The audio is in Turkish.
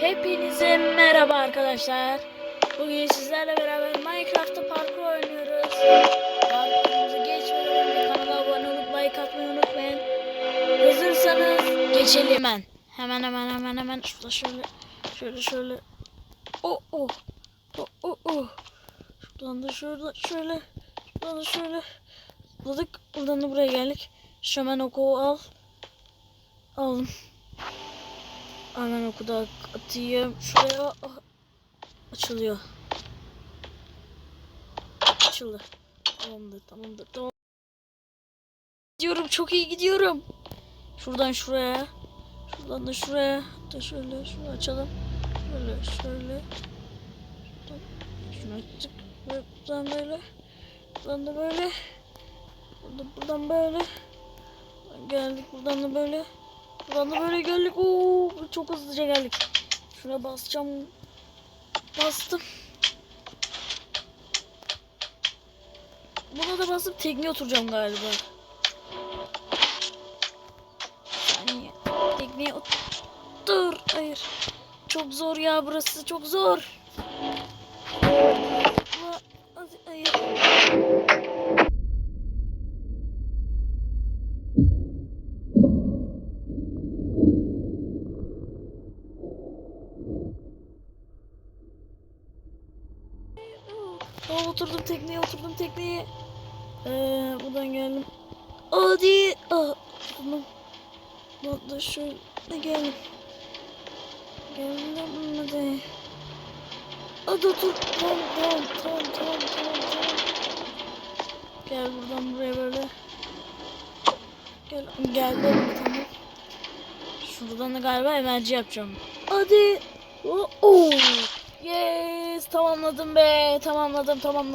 Hepinize merhaba arkadaşlar. Bugün sizlerle beraber Minecraft'ta parkur oynuyoruz. Parkurumuza geçmeden önce kanala abone olup like atmayı unutmayın. Hazırsanız geçelim hemen. Hemen hemen hemen hemen şurada şöyle şöyle şöyle. Oh oh. Oh oh oh. Şuradan da şurada şöyle. Şuradan da şöyle. Zıpladık. Buradan da buraya geldik. Şaman oku al. Aldım. Hemen oku da atayım. Şuraya açılıyor. Açıldı. Tamamdır, tamamdır, tamam. Gidiyorum, çok iyi gidiyorum. Şuradan şuraya. Şuradan da şuraya. Da şöyle, şunu açalım. Şöyle, şöyle. Şuradan, şunu açtık. Buradan böyle. Buradan da böyle. Buradan, buradan böyle. Geldik buradan da böyle. Buradan da böyle geldik. Oo, çok hızlıca geldik. Şuna basacağım. Bastım. Buna da basıp tekneye oturacağım galiba. Saniye. Tekneye otur. Hayır. Çok zor ya burası. Çok zor. Ama- Hayır. Aa, oturdum tekneye oturdum tekneye. Ee, buradan geldim. Hadi. Aa, tamam. De şöyle geldim. Geldim hadi. Hadi otur. Tamam tamam tamam tamam tamam tamam. Gel buradan buraya böyle. Gel geldim tamam. Şuradan da galiba emerci yapacağım. Hadi. Oh, oh. Tamamladım be tamamladım tamamladım.